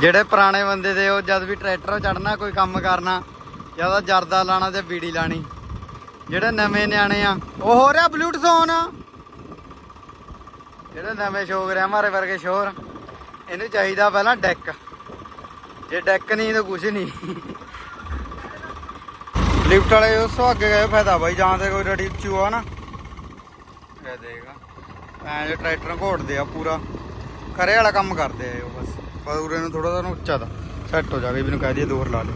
ਜਿਹੜੇ ਪੁਰਾਣੇ ਬੰਦੇ ਦੇ, ਉਹ ਜਦ ਵੀ ਟਰੈਕਟਰ ਚੜਨਾ ਕੋਈ ਕੰਮ ਕਰਨਾ, ਜਾਂ ਜਰਦਾ ਲਾਣਾ ਤੇ ਬੀੜੀ ਲਾਣੀ ਜਿਹੜੇ ਨਵੇਂ ਨਿਆਣੇ ਆ, ਉਹ ਹੋ ਰਿਹਾ ਬਲੂਟੂਥ ਔਨ ਜਿਹੜੇ ਨਵੇਂ ਸ਼ੋਗ ਰਿਹਾ ਮਾਰੇ ਵਰਗੇ ਸ਼ੋਰ। ਇਹਨੂੰ ਚਾਹੀਦਾ ਪਹਿਲਾਂ ਡੈਕ ਜੇ ਡੈਕ ਨਹੀਂ, ਤਾਂ ਕੁਝ ਨਹੀਂ। ਲਿਫਟ ਵਾਲੇ ਉਸ ਤੋਂ ਅੱਗੇ ਗਏ ਫਾਇਦਾ ਬਾਈ, ਜਾਂ ਤੇ ਕੋਈ ਰੜੀ ਚੂਆ ਨਾ। ਇਹ ਦੇਗਾ ਐਂ ਜੇ ਟਰੈਕਟਰ ਘੋੜਦੇ ਆ ਪੂਰਾ। ਖਰੇ ਵਾਲਾ ਕੰਮ ਕਰਦੇ ਆ ਉਹ ਬਸ। ਪਰ ਉਰੇ ਨੂੰ ਥੋੜਾ ਜਿਹਾ ਉੱਚਾ ਦਾ ਸੈੱਟ ਹੋ ਜਾਵੇ ਇਹਨੂੰ ਕਹਿ ਦਈਏ ਦੋਰ ਲਾ ਲੈ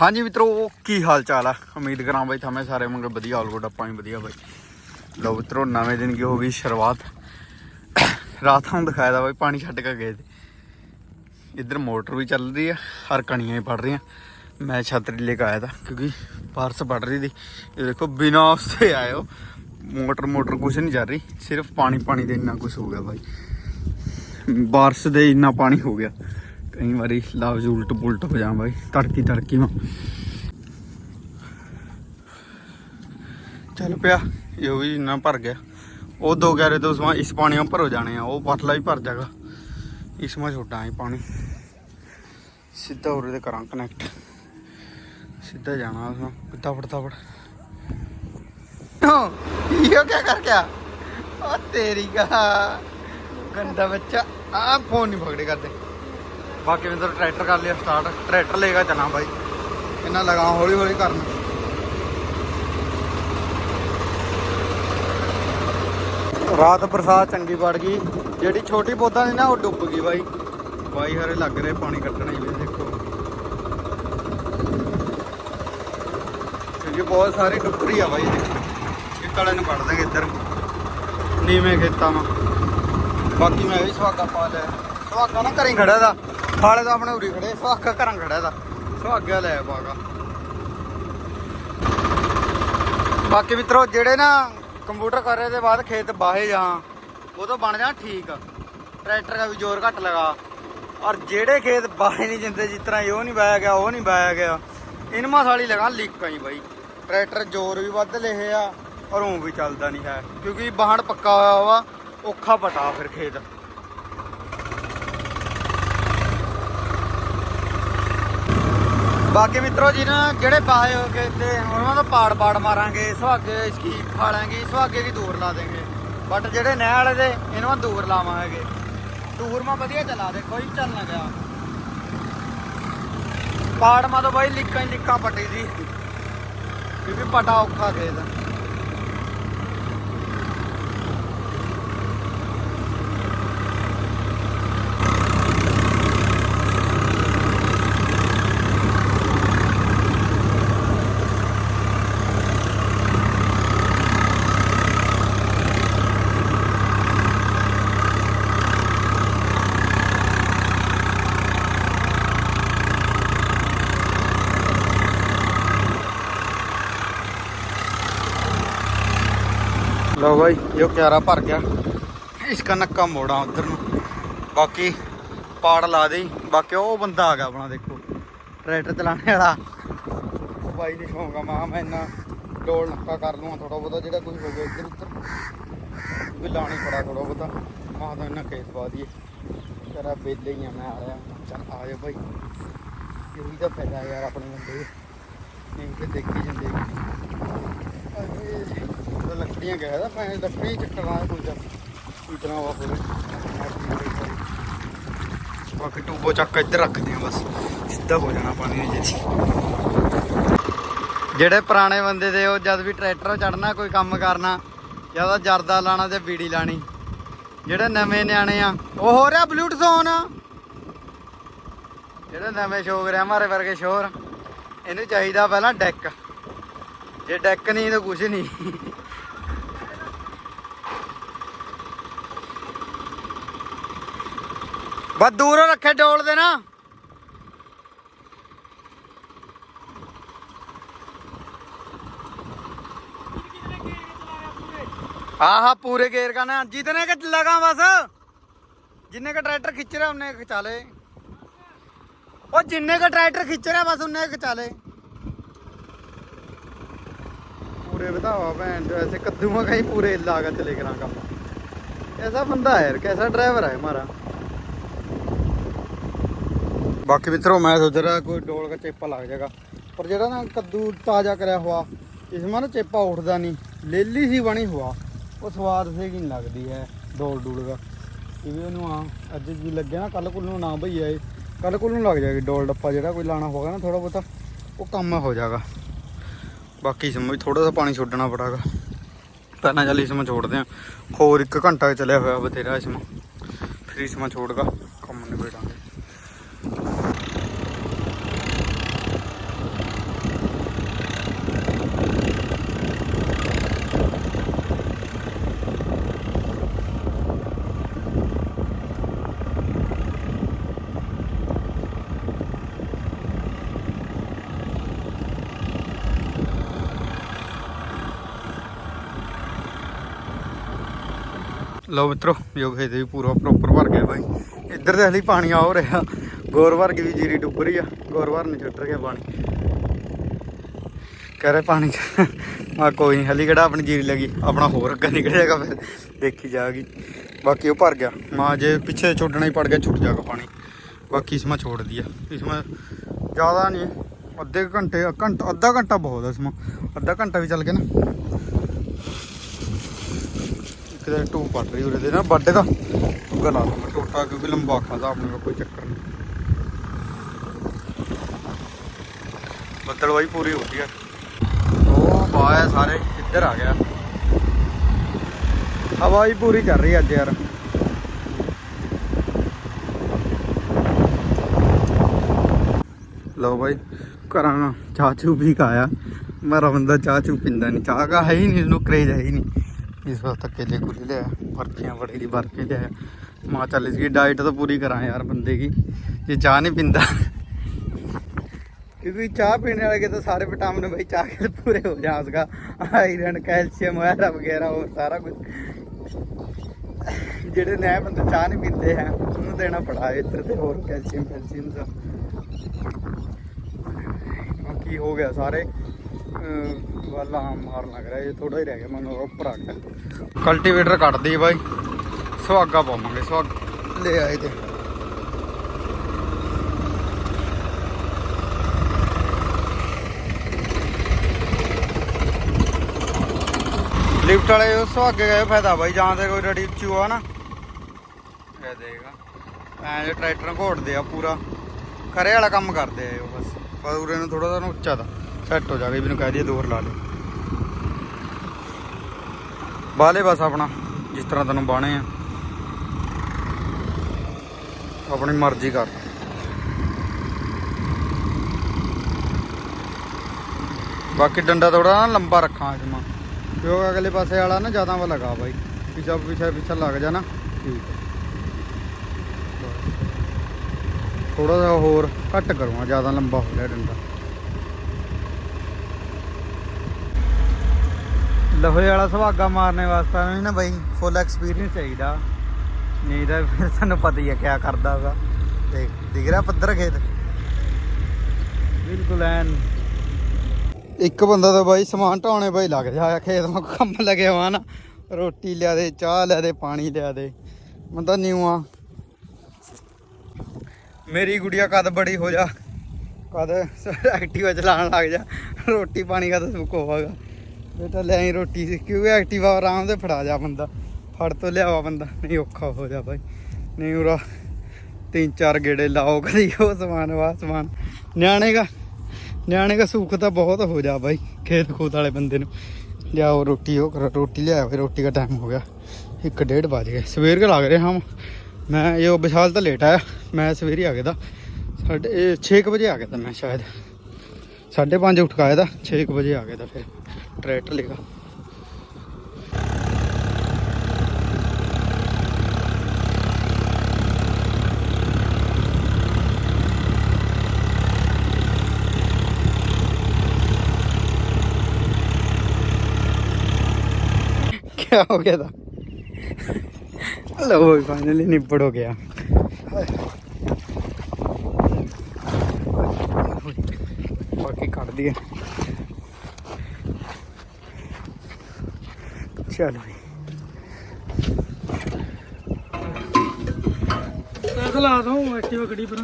ਹਾਂਜੀ ਮਿੱਤਰੋ ਕੀ ਹਾਲ ਚਾਲ ਆ ਉਮੀਦ ਕਰਾਂ ਬਾਈ ਥਾਵੇਂ ਸਾਰੇ ਮੰਗੇ ਵਧੀਆ ਆਲ ਗੁੱਡ ਆਪਾਂ ਵੀ ਵਧੀਆ ਬਾਈ ਲਓ ਮਿੱਤਰੋ, ਨਵੇਂ ਦਿਨ ਕੀ ਹੋ ਗਈ, ਸ਼ੁਰੂਆਤ। ਰਾਤ ਨੂੰ ਦਿਖਾਇਆ ਦਾ ਬਾਈ, ਪਾਣੀ ਛੱਡ ਕੇ ਗਏ ਤੇ। ਇੱਧਰ ਮੋਟਰ ਵੀ ਚੱਲ ਰਹੀ ਆ, ਹਰ ਕਣੀਆਂ ਹੀ ਪੜ ਰਹੀਆਂ। ਮੈਂ ਛਤਰੀ ਲੈ ਕੇ ਆਇਆ ਤਾਂ, ਕਿਉਂਕਿ ਬਾਰਿਸ਼ ਪੜ ਰਹੀ ਸੀ। ਇਹ ਦੇਖੋ, ਬਿਨਾਂ ਉਸੇ ਆਇਓ ਮੋਟਰ ਮੋਟਰ ਕੁਝ ਨਹੀਂ ਚੱਲ ਰਹੀ, ਸਿਰਫ ਪਾਣੀ ਪਾਣੀ ਦੇ ਇੰਨਾ ਕੁਝ ਹੋ ਗਿਆ ਬਾਈ। ਬਾਰਿਸ਼ ਦੇ ਇੰਨਾ ਪਾਣੀ ਹੋ ਗਿਆ। ਕਈ ਵਾਰੀ ਲਫ਼ਜ਼ ਉਲਟ ਪੁਲਟ ਹੋ ਜਾਂ ਬਾਈ, ਤੜਕੀ ਤੜਕੀ ਮਾ ਚੱਲ ਪਿਆ। ये भी इतना भर गया वो दो गहरे तो उसमें इस पानी में भरो जाने हैं वो पतला भी भर जाएगा इसमें छोटा है पानी सीधा उरे तो करा कनेक्ट सीधा जाना उसमें दफड़ दफड़ ये क्या कर गया ओ तेरी का गंदा बच्चा आप फोन नहीं पकड़े करते बाकी मैं तो ट्रैक्टर कर लिया स्टार्ट ट्रैक्टर लेगा चला भाई इन्ना लगाओ हौली हौली करना ਰਾਤ ਬਰਸਾਤ ਚੰਗੀ ਪੜ ਗਈ, ਜਿਹੜੀ ਛੋਟੀ ਪੌਦਾ ਸੀ ਨਾ, ਉਹ ਡੁੱਬ ਗਈ ਬਾਈ। ਬਾਈ ਹਰੇ ਲੱਗ ਰਹੇ, ਪਾਣੀ ਕੱਟਣ ਹੀ ਵੀ, ਦੇਖੋ। ਕਿਉਂਕਿ ਬਹੁਤ ਸਾਰੀ ਡੁੱਬ ਰਹੀ ਆ ਬਾਈ ਦੇਖੋ ਇਹ ਕਾਲੇ ਨੂੰ ਕੱਢ ਦਾਂਗੇ ਇੱਧਰ। ਨੀਵੇਂ ਖੇਤਾਂ ਮਾ ਬਾਕੀ ਮੈਂ ਵੀ ਸੁਹਾਗਾ ਪਾ ਲਿਆ। ਸੁਹਾਗਾ ਨਾ ਘਰੇ ਖੜਾ ਦਾ। ਖਾਲੇ ਦਾ ਆਪਣੇ ਉਰੀ ਖੜੇ। ਸੁਹਾਗਾ ਘਰਾਂ ਖੜਾ ਦਾ। ਸੁਹਾਗਾ ਲੈ ਪਾਗਾ ਬਾਕੀ ਮਿੱਤਰੋ, ਜਿਹੜੇ ਨਾ ਕੰਪਿਊਟਰ ਕਰ ਰਹੇ ਦੇ ਬਾਅਦ ਖੇਤ ਬਾਹੇ ਜਾਂ ਉਹ ਤਾਂ ਬਣ ਜਾ ਠੀਕ। ਟਰੈਕਟਰ ਦਾ ਵੀ ਜ਼ੋਰ ਘੱਟ ਲਗਾ। ਔਰ ਜਿਹੜੇ ਖੇਤ ਬਾਹੇ ਨਹੀਂ ਜਿੰਦੇ, ਜਿਸ ਤਰ੍ਹਾਂ ਇਹ ਉਹ ਨਹੀਂ ਬਾਇਆ ਗਿਆ, ਉਹ ਨਹੀਂ ਬਾਇਆ ਗਿਆ। ਇਨਮਾ ਸਾਲੀ ਲਗਾ ਲੀਕਾਂ ਹੀ ਬਾਈ। ਟਰੈਕਟਰ ਜ਼ੋਰ ਵੀ ਵੱਧ ਲਏ ਆ, ਔਰ ਉਹ ਵੀ ਚੱਲਦਾ ਨਹੀਂ ਹੈ। ਕਿਉਂਕਿ ਬਾਹਣ ਪੱਕਾ ਹੋਇਆ ਵਾ, ਔਖਾ ਪਟਾ ਫਿਰ ਖੇਤ। ਬਾਕੀ ਮਿੱਤਰੋ ਜੀ ਨਾ ਜਿਹੜੇ ਬਾਹੇ ਹੋ ਗਏ ਤੇ ਉਹਨਾਂ ਦਾ ਪਾੜ ਪਾੜ ਮਾਰਾਂਗੇ, ਸੁਹਾਗੇ ਸਕੀਪ ਫਾਲਾਂਗੇ ਸੁਹਾਗੇ ਵੀ ਦੂਰ ਲਾ ਦੇਂਗੇ ਬਟ ਜਿਹੜੇ ਨਹਿ ਵਾਲੇ ਦੇ, ਇਹਨਾਂ ਨੂੰ ਦੂਰ ਲਾਵਾਂਗੇ। ਦੂਰ ਮਾ ਵਧੀਆ ਚਲਾ ਦੇ ਕੋਈ ਚੱਲ ਨਾ ਗਿਆ। ਪਾੜ ਮਾ ਤਾਂ ਬਾਈ ਲਿੱਕਾਂ ਹੀ ਲਿੱਕਾਂ ਪੱਟੀ ਦੀ। ਕਿਉਂਕਿ ਪਟਾ ਔਖਾ ਖੇਤ ਲਓ ਬਾਈ ਜੋ ਕਿਆਰਾ ਭਰ ਗਿਆ। ਇਸ ਦਾ ਨੱਕਾ ਮੋੜਾ ਉਧਰ ਨੂੰ। ਬਾਕੀ ਪਾੜ ਲਾ ਦੇ ਬਾਕੀ ਉਹ ਬੰਦਾ ਆ ਗਿਆ ਆਪਣਾ, ਦੇਖੋ। ਟਰੈਕਟਰ ਚਲਾਣੇ ਵਾਲਾ। ਭਾਈ ਦੀ ਸ਼ੌਂਕ ਆ, ਮਾਂ ਮੈਂ ਇੰਨਾ ਡੋਲ ਨੱਕਾ ਕਰ ਲੂੰਗਾ ਥੋੜਾ ਬਹੁਤਾ, ਜਿਹੜਾ ਕੋਈ ਹੋ ਗਿਆ ਇੱਧਰ ਉੱਧਰ ਵੀ ਲਾਣੀ ਪੜਾ ਥੋੜਾ ਬਹੁਤਾ। ਮਾਂ ਦਾ ਇੰਨਾ ਕੇਸ ਪਾ ਦਈਏ। ਤੇਰਾ ਬੇਲੇ ਹੀ ਆ, ਮੈਂ ਆ ਰਿਹਾ ਚੱਲ ਆ ਜਾ ਭਾਈ ਇਹੀ ਤਾਂ ਫਾਇਦਾ ਯਾਰ ਆਪਣੇ ਬੰਦੇ ਨਹੀਂ ਤੇ ਦੇਖੀ ਜਾਂਦੇ। ਲੱਕੜੀਆਂ ਗਿਆ ਦਾ ਮੈਂ ਲੱਕੜੀ ਚੱਕਣਾ ਕੋਈ ਜਾ ਇਤਨਾ ਵਾ ਹੋਵੇ ਬਾਕੀ ਟੂਬੋ ਚੱਕ ਇੱਧਰ ਰੱਖਦੇ ਆ ਬਸ, ਸਿੱਧਾ ਹੋ ਜਾਣਾ ਪਾਣੀ ਦੇ ਜਿਹੜੇ ਪੁਰਾਣੇ ਬੰਦੇ ਦੇ ਉਹ ਜਦ ਵੀ ਟਰੈਕਟਰ ਚੜਨਾ ਕੋਈ ਕੰਮ ਕਰਨਾ, ਜਾਂ ਤਾਂ ਜਰਦਾ ਲਾਣਾ ਤੇ ਬੀੜੀ ਲਾਣੀ। ਜਿਹੜੇ ਨਵੇਂ ਨਿਆਣੇ ਆ, ਉਹ ਹੋ ਰਿਹਾ ਬਲੂਟੂਥ ਔਨ ਜਿਹੜੇ ਨਵੇਂ ਸ਼ੋਰ ਆ ਮਾਰੇ ਵਰਗੇ ਸ਼ੋਰ। ਇਹਨੂੰ ਚਾਹੀਦਾ ਪਹਿਲਾਂ ਡੈਕ ਜੇ ਡੈਕ ਨਹੀਂ ਤਾਂ ਕੁਝ ਨਹੀਂ। बस दूर रखे डोल देना हाँ हाँ पूरे गेर का ना। जितने के लगा बस जिन्ने का ट्रैक्टर खिंच रहा उन्ने खिंचा ले। और जिन्ने का ट्रैक्टर खिंच रहा बस उन्ने खिंचा ले। पूरे बताओ भैन, जो ऐसे कद्दू में कहीं पूरे इलाका चले करा का ऐसा बंदा है यार, कैसा ड्राइवर है हमारा? ਬਾਕੀ ਮਿੱਤਰੋ, ਮੈਂ ਸੋਚ ਰਿਹਾ ਕੋਈ ਡੋਲ ਦਾ ਚੇਪਾ ਲੱਗ ਜਾਏਗਾ। ਪਰ ਜਿਹੜਾ ਨਾ ਕੱਦੂ ਤਾਜ਼ਾ ਕਰਿਆ ਹੋਆ ਇਸ ਮਾ ਨਾ ਚੇਪਾ ਉੱਠਦਾ ਨਹੀਂ। ਲੇਲੀ ਸੀ ਬਣੀ ਹੋਆ, ਉਹ ਸਵਾਦ ਸੇ ਕੀ ਨਹੀਂ ਲੱਗਦੀ ਹੈ ਡੋਲ ਡੂਲ ਦਾ। ਇਹ ਵੀ ਉਹਨੂੰ ਆ, ਅੱਜ ਜੀ ਲੱਗਿਆ ਨਾ ਕੱਲ ਕੁੱਲ ਨੂੰ ਨਾ ਭਈਆ ਇਹ ਕੱਲ ਕੁੱਲ ਨੂੰ ਲੱਗ ਜਾਏਗੀ ਡੋਲ ਡੱਪਾ, ਜਿਹੜਾ ਕੋਈ ਲਾਣਾ ਹੋਗਾ ਨਾ ਥੋੜਾ ਬਹੁਤਾ, ਉਹ ਕੰਮ ਹੋ ਜਾਏਗਾ। ਬਾਕੀ ਇਸ ਵੀ ਥੋੜਾ ਜਿਹਾ ਪਾਣੀ ਛੱਡਣਾ ਪੜਾਗਾ। ਪਹਿਲਾਂ ਚੱਲ ਇਸ ਮੈਂ ਛੋੜਦੇ ਆ। ਹੋਰ ਇੱਕ ਘੰਟਾ ਚੱਲਿਆ ਹੋਇਆ ਬਥੇਰਾ ਇਸ ਫਿਰ ਇਸ ਮੈਂ ਛੋੜਗਾ ਕੰਮ ਨਿਬੇੜਾਂਗੇ ਲਓ ਮਿੱਤਰੋ ਜੋ ਖੇਤ ਵੀ ਪੂਰਾ ਪ੍ਰੋਪਰ ਭਰ ਗਿਆ ਬਾਈ। ਇੱਧਰ ਦੇ ਹਲੀ ਪਾਣੀ ਆ ਰਿਹਾ। ਗੌਰ ਭਰ ਕੇ ਜੀਰੀ ਡੁੱਬ ਰਹੀ ਆ। ਗੌਰ ਭਰ ਨਹੀਂ ਛੱਡ ਰਿਹਾ ਪਾਣੀ। ਕਹਿ ਰਹੇ ਪਾਣੀ ਚ ਆ ਕੋਈ ਨਹੀਂ ਹਲੀ ਕਿਹੜਾ ਆਪਣੀ ਜੀਰੀ ਲੱਗੀ ਆਪਣਾ ਹੋਰ ਅੱਗਾ ਨਿਕਲ ਫਿਰ, ਦੇਖੀ ਜਾਗੀ ਬਾਕੀ ਉਹ ਭਰ ਗਿਆ। ਮਾਂ ਜੇ ਪਿੱਛੇ ਛੋਡਣਾ ਹੀ ਪੜ ਗਿਆ, ਛੁੱਟ ਜਾਗਾ ਪਾਣੀ। ਬਾਕੀ ਇਸਮਾ ਛੋੜਦੀ ਆ। ਇਸਮਾ ਜ਼ਿਆਦਾ ਨਹੀਂ ਅੱਧੇ ਘੰਟੇ, ਘੰਟਾ, ਅੱਧਾ ਘੰਟਾ ਬਹੁਤ ਹੈ ਇਸਮਾ ਅੱਧਾ ਘੰਟਾ ਵੀ ਚੱਲ ਗਿਆ ਨਾ। ਕਿਤੇ ਟੂ ਪੜ ਰਹੀ ਉਰੇ ਦੇ ਨਾ ਵੱਡੇ ਦਾ ਟੂਗਾ ਲਾ ਲਵਾਂ ਛੋਟਾ ਕਿਉਂਕਿ ਲੰਬਾ ਖਾਦਾ ਆਪਣੇ ਕੋਈ ਚੱਕਰ ਨਹੀਂ। ਬੱਦਲ ਵਾਈ ਪੂਰੀ ਹੋ ਗਈ ਆ। ਉਹ ਬਾਇਆ ਸਾਰੇ, ਇੱਧਰ ਆ ਗਿਆ। ਹਵਾਈ ਪੂਰੀ ਚੱਲ ਰਹੀ ਅੱਜ ਯਾਰ। ਲਓ ਬਾਈ, ਘਰਾਂ ਚਾਹ ਚੂ ਵੀ ਖਾਇਆ ਮੇਰਾ ਬੰਦਾ ਚਾਹ ਚੂ ਪਿੰਦਾ ਨਹੀਂ ਚਾਹ ਕਾ ਹੈ ਹੀ ਨਹੀਂ ਇਹਨੂੰ ਕਰੇਜ ਹੈ ਹੀ ਨਹੀਂ ਇਸ ਵਾਸਤੇ ਕੇਲੇ ਕੁਲੇ ਲਿਆ ਬਰਫੀਆਂ ਬੜੀ ਦੀ ਬਰਫੀ ਲਿਆ ਮਾਂ ਚੱਲ ਇਸ ਡਾਈਟ ਤਾਂ ਪੂਰੀ ਕਰਾਂ ਯਾਰ ਬੰਦੇ ਕੀ ਜੇ ਚਾਹ ਨਹੀਂ ਪਿੰਦਾ। ਕਿਉਂਕਿ ਚਾਹ ਪੀਣ ਵਾਲੇ ਕੇ ਤਾਂ ਸਾਰੇ ਵਿਟਾਮਿਨ ਬਈ ਚਾਹ ਕੇ ਪੂਰੇ ਹੋ ਜਾਸਗਾ ਆਇਰਨ ਕੈਲਸ਼ੀਅਮ ਵਗੈਰਾ ਵਗੈਰਾ ਉਹ ਸਾਰਾ ਕੁਝ ਜਿਹੜੇ ਨਏ ਬੰਦੇ ਚਾਹ ਨਹੀਂ ਪੀਂਦੇ ਹੈ, ਉਹਨੂੰ ਦੇਣਾ ਪੜਾ ਇੱਧਰ ਤੇ ਹੋਰ ਕੈਲਸ਼ੀਅਮ ਕੈਲਸ਼ੀਅਮ ਦਾ। ਕੀ ਹੋ ਗਿਆ ਸਾਰੇ। ਵਾਲਾ ਮਾਰਨ ਲੱਗ ਰਿਹਾ, ਇਹ ਥੋੜਾ ਹੀ ਰਹਿ ਗਿਆ, ਮੈਨੂੰ ਉੱਪਰ ਆ ਗਿਆ ਕਲਟੀਵੇਟਰ ਕੱਟਦੀ ਬਾਈ। ਸੁਹਾਗਾ ਪਾਵਾਂਗੇ, ਸੁਹਾਗ। ਲੈ ਆਏ ਤੇ। ਲਿਫਟ ਵਾਲੇ ਉਸ ਤੋਂ ਅੱਗੇ ਫਾਇਦਾ ਬਾਈ, ਜਾਂ ਤੇ ਕੋਈ ਰੜੀ ਚੂਆ ਨਾ। ਇਹ ਦੇਗਾ ਐਂ ਜੇ ਟਰੈਕਟਰ ਘੋੜਦੇ ਆ ਪੂਰਾ। ਖਰੇ ਵਾਲਾ ਕੰਮ ਕਰਦੇ ਆ ਉਹ ਬਸ। ਪਰ ਉਰੇ ਨੂੰ ਥੋੜਾ ਜਿਹਾ ਉੱਚਾ ਦਾ ਸੈੱਟ ਹੋ ਜਾਵੇ ਇਹਨੂੰ ਕਹਿ ਦਈਏ ਦੋਰ ਲਾ ਲੈ ਬਾਲੇ ਬਸ ਆਪਣਾ, ਜਿਸ ਤਰ੍ਹਾਂ ਤੈਨੂੰ ਬਾਣੇ ਆ। ਆਪਣੀ ਮਰਜ਼ੀ ਕਰ। ਬਾਕੀ ਡੰਡਾ ਥੋੜਾ ਨਾ ਲੰਬਾ ਰੱਖਾਂ ਅੱਜ ਕਿਉਂਕਿ ਅਗਲੇ ਪਾਸੇ ਵਾਲਾ ਨਾ ਜ਼ਿਆਦਾ ਵਾ ਲਗਾ ਬਾਈ। ਪਿੱਛਾ ਪਿੱਛਾ ਪਿੱਛਾ ਲੱਗ ਜਾ ਨਾ। ਠੀਕ ਥੋੜਾ ਜਿਹਾ ਹੋਰ ਘੱਟ ਕਰੂੰਗਾ, ਜ਼ਿਆਦਾ ਲੰਬਾ ਹੋ ਗਿਆ ਡੰਡਾ। ਲੋਹੇ ਵਾਲਾ ਸੁਹਾਗਾ ਮਾਰਨੇ ਵਾਸਤੇ ਨਹੀਂ ਨਾ ਬਾਈ ਫੁੱਲ ਐਕਸਪੀਰੀਅੰਸ ਚਾਹੀਦਾ। ਨਹੀਂ ਤਾਂ ਫਿਰ ਤੁਹਾਨੂੰ ਪਤਾ ਹੀ ਆ ਕਿਆ ਕਰਦਾ ਹੋਗਾ ਦੇਖ ਦਿਖ ਰਿਹਾ ਪੱਧਰ ਖੇਤ? ਬਿਲਕੁਲ ਐਨ। ਇੱਕ ਬੰਦਾ ਤਾਂ ਬਾਈ ਸਮਾਨ ਢਾਉਣੇ ਬਾਈ ਲੱਗ ਜਾ ਖੇਤ ਮਾ ਕੰਮ ਲੱਗਿਆ ਵਾ ਨਾ। ਰੋਟੀ ਲਿਆ ਦੇ, ਚਾਹ ਲਿਆ ਦੇ, ਪਾਣੀ ਲਿਆ ਦੇ। ਬੰਦਾ ਨਿਊ ਆ। ਮੇਰੀ ਗੁੜੀਆ ਕਦ ਬੜੀ ਹੋ ਜਾ। ਕਦ ਐਕਟਿਵਾ ਚਲਾਉਣ ਲੱਗ ਜਾ। ਰੋਟੀ ਪਾਣੀ ਕਦ ਸੁੱਕ ਹੋਵਾਗਾ। ਬੇਟਾ ਲੈ ਆਈ ਰੋਟੀ। ਕਿਉਂਕਿ ਐਕਟਿਵਾ ਆਰਾਮ ਦੇ ਫੜਾ ਜਾ ਬੰਦਾ। ਫੜ ਤੋਂ ਲਿਆਵਾ ਬੰਦਾ। ਨਹੀਂ, ਔਖਾ ਹੋ ਜਾ ਬਾਈ। ਨਹੀਂ, ਉਰਾ ਤਿੰਨ ਚਾਰ ਗੇੜੇ ਲਾਓ ਕਦੀ ਉਹ ਸਮਾਨ ਵਾ ਸਮਾਨ। ਨਿਆਣੇ ਦਾ ਨਿਆਣੇ ਦਾ ਸੁੱਖ ਤਾਂ ਬਹੁਤ ਹੋ ਜਾ ਭਾਈ ਖੇਤ ਖੂਤ ਵਾਲੇ ਬੰਦੇ ਨੂੰ। ਲਿਆਓ ਰੋਟੀ, ਉਹ ਕਰੋ। ਰੋਟੀ ਲਿਆਓ ਫਿਰ ਰੋਟੀ ਦਾ ਟਾਈਮ ਹੋ ਗਿਆ। ਇੱਕ ਡੇਢ ਵੱਜ ਗਏ। ਸਵੇਰ ਕੇ ਲੱਗ ਰਿਹਾ ਹਾਂ ਮੈਂ ਇਹ ਵਿਸ਼ਾਲ ਤਾਂ ਲੇਟ ਆਇਆ। ਮੈਂ ਸਵੇਰੇ ਆ ਗਿਆ ਤਾਂ ਸਾਡੇ ਇਹ 6 ਵਜੇ ਆ ਗਿਆ ਤਾਂ ਮੈਂ ਸ਼ਾਇਦ। 5:30 ਉੱਠ ਕੇ ਆਇਆ ਤਾਂ 6 ਵਜੇ ਆ ਗਿਆ ਤਾਂ ਫਿਰ। ਟਰੈਕਟਰ ਲੇਗਾ ਕਿਆ ਹੋ ਗਿਆ ਤਾਂ ਲੋ ਫਾਈਨਲੀ ਨਿਬੜ ਹੋ ਗਿਆ ਬਾਕੀ ਕੱਢ ਦਈਏ ਚੱਲ ਵੀ। ਮੈਂ ਖਲਾ ਦੋ ਐਕਟਿਵਾ ਗੱਡੀ ਪਰ।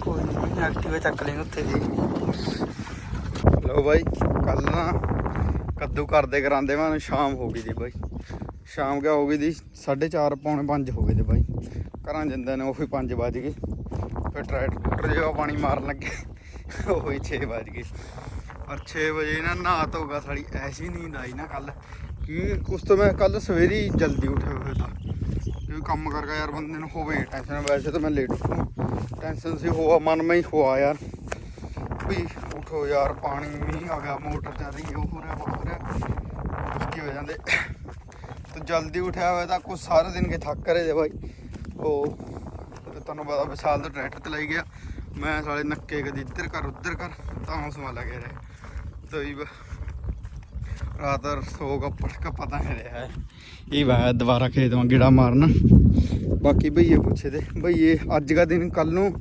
ਕੋਈ ਨਹੀਂ ਐਕਟਿਵਾ ਚੱਕ ਲੈਣ ਉੱਥੇ ਦੀ। ਲੋ ਬਾਈ ਕੱਲ ਨਾ ਕੱਦੂ ਕਰਦੇ ਕਰਾਂਦੇ ਮੈਨੂੰ ਸ਼ਾਮ ਹੋ ਗਈ ਦੀ ਬਾਈ। ਸ਼ਾਮ ਕਿਆ ਹੋ ਗਈ ਦੀ? 4:30 ਪੌਣੇ 5 ਹੋ ਗਏ ਤੇ ਬਾਈ। ਘਰਾਂ ਜਾਂਦੇ ਨੇ ਉਹ ਵੀ 5 ਵਜ ਗਏ। ਫਿਰ ਟਰੈਕਟਰ ਜਿਹਾ ਪਾਣੀ ਮਾਰਨ ਲੱਗੇ। ਉਹ ਹੀ 6 ਵਜ ਗਏ। ਪਰ 6 ਵਜੇ ਨਾ ਨਹਾ ਧੋਗਾ ਸਾਲੀ ਐਸੀ ਨੀਂਦ ਆਈ ਨਾ ਕੱਲ ਕਿ ਉਸ ਤੋਂ ਮੈਂ ਕੱਲ ਸਵੇਰੇ ਜਲਦੀ ਉੱਠਿਆ ਹੋਇਆ ਤਾਂ। ਕਿਉਂਕਿ ਕੰਮ ਕਰਕੇ ਯਾਰ ਬੰਦੇ ਨੂੰ ਹੋਵੇ ਟੈਨਸ਼ਨ ਵੈਸੇ ਤਾਂ ਮੈਂ ਲੇਟ ਉੱਠੂ। ਟੈਨਸ਼ਨ ਸੀ, ਹੋਆ, ਮਨ ਮੈਂ ਹੀ ਹੋਆ ਯਾਰ। ਵੀ ਉਠੋ ਯਾਰ, ਪਾਣੀ, ਮੀਂਹ ਆ ਗਿਆ, ਮੋਟਰ ਚੱਲ ਰਹੀ ਉਹ ਹੋ ਰਿਹਾ, ਉਹ ਹੋ ਰਿਹਾ। ਕੀ ਹੋ ਜਾਂਦੇ? ਤੂੰ ਜਲਦੀ ਉਠਿਆ ਹੋਇਆ ਤਾਂ ਕੁਛ ਸਾਰੇ ਦਿਨ ਕੇ ਥੱਕ ਰਹੇ ਦੇ ਭਾਈ ਉਹ ਤੁਹਾਨੂੰ ਪਤਾ ਵਿਸ਼ਾਲ ਦਾ ਟਰੈਕਟਰ ਚਲਾਈ ਗਿਆ। ਮੈਂ ਸਾਲੇ ਨੱਕੇ ਕਦੀ ਇੱਧਰ ਕਰ, ਉੱਧਰ ਕਰ, ਤਾਂ ਉਸ ਵਾਲਾ ਗਿਆ ਰਹੇ। तो ਰਾਤ ਸੋ ਗੱਪੜ ਕਾ ਪਤਾ ਨਹੀਂ ਰਿਹਾ। ਇਹ ਵਾ ਦੁਬਾਰਾ ਖੇਤ ਵਾਂ ਗਿੜਾ ਮਾਰਨ। ਬਾਕੀ ਭਈਏ ਪੁੱਛੇ ਦੇ ਭਈਏ ਅੱਜ ਦਾ ਦਿਨ ਕੱਲ ਨੂੰ,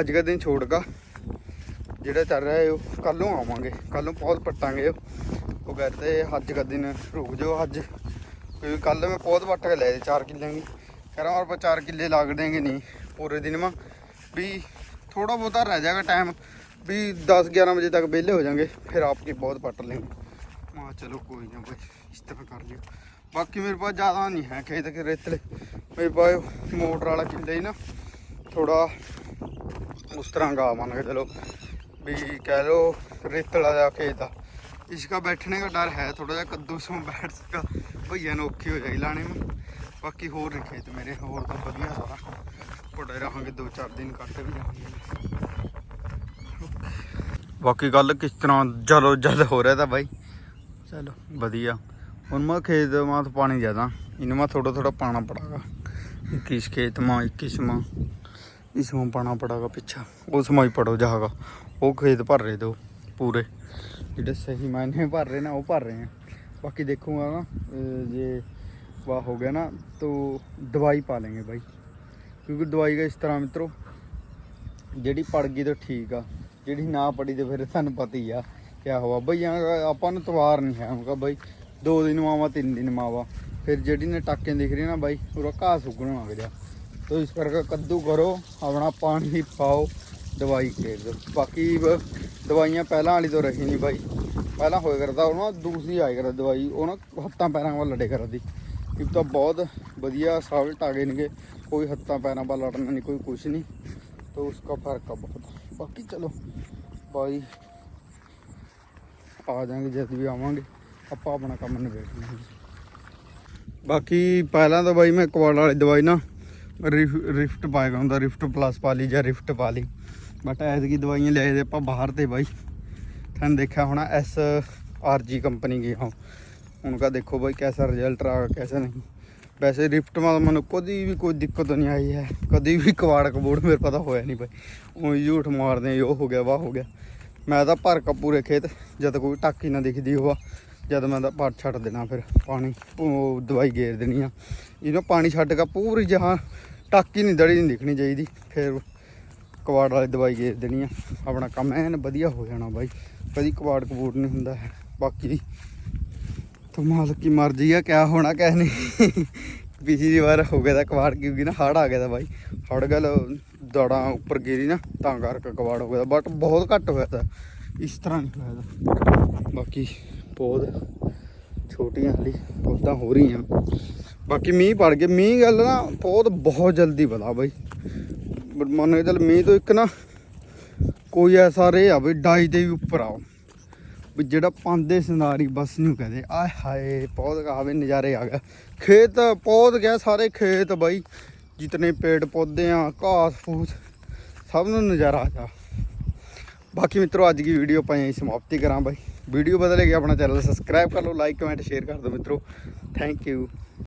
ਅੱਜ ਦਾ ਦਿਨ ਛੋੜਗਾ ਜਿਹੜਾ ਚੱਲ ਰਿਹਾ ਹੈ ਉਹ ਕੱਲ ਨੂੰ ਆਵਾਂਗੇ। ਕੱਲ ਨੂੰ ਪੌਦ ਪੱਟਾਂਗੇ ਉਹ। ਕਹਤੇ ਅੱਜ ਦਾ ਦਿਨ ਰੁਕ ਜਾਓ ਅੱਜ। ਕਿਉਂਕਿ ਕੱਲ ਮੈਂ ਪੌਦ ਵੱਟ ਕੇ ਲੈ ਜੇ 4 ਕਿੱਲੇ ਦੀ। ਕਰਾਂ ਔਰ ਆਪਾਂ 4 ਕਿੱਲੇ ਲੱਗ ਦੇਂਗੇ ਨਹੀਂ ਪੂਰੇ ਦਿਨ ਮਾ। ਵੀ ਥੋੜਾ ਬਹੁਤਾ ਰਹਿ ਜਾਏਗਾ ਟਾਈਮ ਵੀ 10 11 ਵਜੇ ਤੱਕ ਵਿਹਲੇ ਹੋ ਜਾਾਂਗੇ, ਫਿਰ ਆਪਕੀ ਬਹੁਤ ਪੱਟ ਲੈਂਗੇ। मां चलो कोई ना भाई इस तरह कर लियो बाकी मेरे पास ज़्यादा नहीं है खेत के रेतले मेरे पास मोटर वाला किले ही ना थोड़ा उस तरह का मान के चलो भी कह लो रेतला जा खेत आ इसका बैठने का डर है थोड़ा जा कद्दू से बैठ सका भैया ने औखी हो जाएगी लाने में ਬਾਕੀ ਹੋਰ ਨੇ ਖੇਤ ਮੇਰੇ ਹੋਰ ਤਾਂ ਵਧੀਆ ਸਾਰਾ ਪੜੇ ਰਹਾਂਗੇ ਦੋ ਚਾਰ ਦਿਨ ਕੱਟ ਵੀ ਜਾਵਾਂਗੇ ਬਾਕੀ ਗੱਲ ਕਿਸ ਤਰ੍ਹਾਂ ਚਲੋ ਜਦ ਹੋ ਰਿਹਾ ਤਾਂ ਬਾਈ ਚਲੋ। ਵਧੀਆ। ਹੁਣ ਮੈਂ ਖੇਤ ਮਾਂ ਤੋਂ ਪਾਣੀ ਜ਼ਿਆਦਾ ਇਹਨੂੰ ਮੈਂ ਥੋੜਾ ਥੋੜਾ ਪਾਣਾ ਪੜਾਗਾ। 21 ਖੇਤ ਮਾਂ 21 ਮਾਂ। ਇਸ ਮਾਂ ਪਾਣਾ ਪੜਾਗਾ ਪਿੱਛਾ। ਉਹ ਮਾਂ ਹੀ ਪੜੋ ਜਾਗਾ ਉਹ ਖੇਤ ਭਰ ਰਹੇ ਦੋ ਪੂਰੇ। ਜਿਹੜੇ ਸਹੀ ਮਾਇਨੇ ਭਰ ਰਹੇ ਨਾ, ਉਹ ਭਰ ਰਹੇ ਆ। ਬਾਕੀ ਦੇਖੂਗਾ ਨਾ ਜੇ ਵਾ ਹੋ ਗਿਆ ਨਾ, ਤੋ ਦਵਾਈ ਪਾ ਲਾਂਗੇ ਬਾਈ। ਕਿਉਂਕਿ ਦਵਾਈ ਦਾ ਇਸ ਤਰ੍ਹਾਂ ਮਿੱਤਰੋ, ਜਿਹੜੀ ਪੜ ਗਈ ਤਾਂ ਠੀਕ ਆ। ਜਿਹੜੀ ਨਾ ਪੜੀ ਤੇ ਫਿਰ ਸਾਨੂੰ ਪਤਾ ਹੀ ਆ। ਕਿਆ ਹੋਵਾ ਬਈ ਆਪਾਂ ਨੂੰ ਤਵਾਰ ਨਹੀਂ ਹੈ। ਉਹਨਗਾ ਬਈ ਦੋ ਦਿਨ ਮਾਵਾ ਤਿੰਨ ਦਿਨ ਮਾਵਾ ਫਿਰ ਜਿਹੜੀ ਨੇ ਟਾਕੇ ਦਿਖ ਰਹੀ ਨਾ ਬਾਈ ਉਹ ਘਾਹ ਸੁੱਗਣ ਲੱਗ ਜਾ ਤੋ ਇਸ ਕਰਕੇ ਕੱਦੂ ਕਰੋ, ਆਪਣਾ ਪਾਣੀ ਪਾਓ, ਦਵਾਈ ਖੇਡ ਦਿਓ। ਬਾਕੀ ਦਵਾਈਆਂ ਪਹਿਲਾਂ ਵਾਲੀ ਤੋਂ ਰਹੀ ਨਹੀਂ ਬਾਈ। ਪਹਿਲਾਂ ਹੋਇਆ ਕਰਦਾ ਉਹਨਾਂ ਦੂਸਰੀ ਆਏ ਕਰਦਾ ਦਵਾਈ ਉਹਨਾਂ ਹੱਥਾਂ ਪੈਰਾਂ ਵੱਲ ਲੜੇ ਕਰਦੀ। ਇਹ ਤਾਂ ਬਹੁਤ ਵਧੀਆ ਸਾਲਟ ਆ ਗਏ ਨੇਗੇ। ਕੋਈ ਹੱਥਾਂ ਪੈਰਾਂ ਵੱਲ ਲੜਨਾ ਨਹੀਂ ਕੋਈ ਕੁਛ ਨਹੀਂ ਤੋ ਉਸਕਾ ਫ਼ਰਕ ਆ ਬਹੁਤ। ਬਾਕੀ ਚਲੋ, ਬਾਈ ਆ ਜਾਾਂਗੇ ਜਦ ਵੀ ਆਵਾਂਗੇ ਆਪਾਂ ਆਪਣਾ ਕੰਮ ਨਿਬੇੜ ਲਾਂਗੇ ਬਾਕੀ ਪਹਿਲਾਂ ਤਾਂ ਬਾਈ ਮੈਂ ਕੁਆੜ ਵਾਲੀ ਦਵਾਈ ਨਾ ਰਿਫ ਰਿਫਟ ਪਾਏਗਾ ਹੁੰਦਾ ਰਿਫਟ ਪਲੱਸ ਪਾ ਲਈ ਜਾਂ ਰਿਫਟ ਪਾ ਲਈ ਬਟ ਐਤਕੀ ਦਵਾਈਆਂ ਲਿਆਏ ਦੇ ਆਪਾਂ ਬਾਹਰ ਤੇ ਬਾਈ ਤੁਹਾਨੂੰ ਦੇਖਿਆ ਹੋਣਾ ਐਸ ਆਰ ਜੀ ਕੰਪਨੀ की हाँ उनका देखो भाई कैसा रिजल्ट रहा कैसा नहीं वैसे रिफ्ट में मैंने कभी भी कोई दिक्कत नहीं आई है कभी भी कबाड़ कबूड़ मेरे पता होया नहीं भाई ਉਹ ਝੂਠ ਮਾਰਦੇ ਉਹ ਹੋ ਗਿਆ ਵਾਹ ਹੋ ਗਿਆ ਮੈਂ ਤਾਂ ਭਰ ਪੂਰੇ ਖੇਤ, ਜਦ ਕੋਈ ਟਾਕੀ ਨਾ ਦਿਖਦੀ ਹੋਆ, ਜਦ ਮੈਂ ਤਾਂ ਭਰ ਛੱਡ ਦੇਣਾ ਫਿਰ ਪਾਣੀ, ਉਹ ਦਵਾਈ ਗੇਰ ਦੇਣੀ ਆ। ਇਹਨੂੰ ਪਾਣੀ ਛੱਡ ਕੇ ਪੂਰੀ ਜਹਾਂ ਟਾਕੀ ਨਹੀਂ ਦੜੀ ਨਹੀਂ ਦਿਖਣੀ ਚਾਹੀਦੀ, ਫਿਰ ਕਵਾੜ ਵਾਲੀ ਦਵਾਈ ਗੇਰ ਦੇਣੀ ਆ। ਆਪਣਾ ਕੰਮ ਐਨ ਵਧੀਆ ਹੋ ਜਾਣਾ ਬਾਈ, ਕਦੀ ਕਵਾੜ ਕਬੂੜ ਨਹੀਂ ਹੁੰਦਾ, ਬਾਕੀ ਤੋ ਕੀ ਮਰਜ਼ੀ ਆ, ਕਿਆ ਹੋਣਾ ਕਹਿ ਨਹੀਂ। ਪਿਛਲੀ ਵਾਰ ਹੋ ਗਿਆ ਤਾਂ ਕਵਾੜ ਕਿਉਂਕਿ ਨਾ ਹੜ ਆ ਗਿਆ ਤਾਂ ਬਾਈ। ਹੜ ਗਲ ਦੜਾਂ ਉੱਪਰ ਗਿਰੀ ਨਾ, ਤਾਂ ਕਰਕੇ ਕਵਾੜ ਹੋ ਗਿਆ ਬਟ ਬਹੁਤ ਘੱਟ ਹੋਇਆ ਤਾਂ। ਇਸ ਤਰ੍ਹਾਂ ਨਹੀਂ ਹੋਇਆ ਤਾਂ। ਬਾਕੀ ਬਹੁਤ ਛੋਟੀਆਂ ਹਲੀ ਪੌਦਾਂ ਹੋ ਰਹੀਆਂ। ਬਾਕੀ ਮੀਂਹ ਪੜ ਗਿਆ। ਮੀਂਹ ਗੱਲ ਨਾ ਬਹੁਤ ਬਹੁਤ ਜਲਦੀ ਬਲਾ ਬਾਈ। ਮੰਨ ਕੇ ਚੱਲ ਮੀਂਹ ਤੋਂ ਇੱਕ ਨਾ ਕੋਈ ਐਸਾ ਰੇ ਆ ਵੀ ਡਾਈ ਦੇ ਵੀ ਉੱਪਰ ਆਓ। ਵੀ ਜਿਹੜਾ ਪਾਉਂਦੇ ਸੰਦਾਰੀ ਬਸ ਨੂੰ ਕਹਦੇ, ਆਏ ਹਾਏ ਪੌਦ ਕਾਵੇ ਨਜ਼ਾਰੇ ਆ ਗਏ। ਖੇਤ ਪੌਦ ਗਿਆ ਸਾਰੇ ਖੇਤ ਬਾਈ, ਜਿਤਨੇ ਪੇੜ ਪੌਦੇ ਆ, ਘਾਸ ਫੂਸ, ਸਭ ਨੂੰ ਨਜ਼ਾਰਾ ਆ ਜਾ ਬਾਕੀ ਮਿੱਤਰੋ, ਅੱਜ ਦੀ ਵੀਡੀਓ ਆਪਾਂ ਯਹੀਂ ਸਮਾਪਤੀ ਕਰਾਂ ਬਾਈ। ਵੀਡੀਓ ਬਦਲੇਗੀ ਆਪਣਾ ਚੈਨਲ ਸਬਸਕ੍ਰਾਈਬ ਕਰ ਲਓ ਲਾਈਕ ਕਮੈਂਟ ਸ਼ੇਅਰ ਕਰ ਦਿਓ ਮਿੱਤਰੋ। Thank you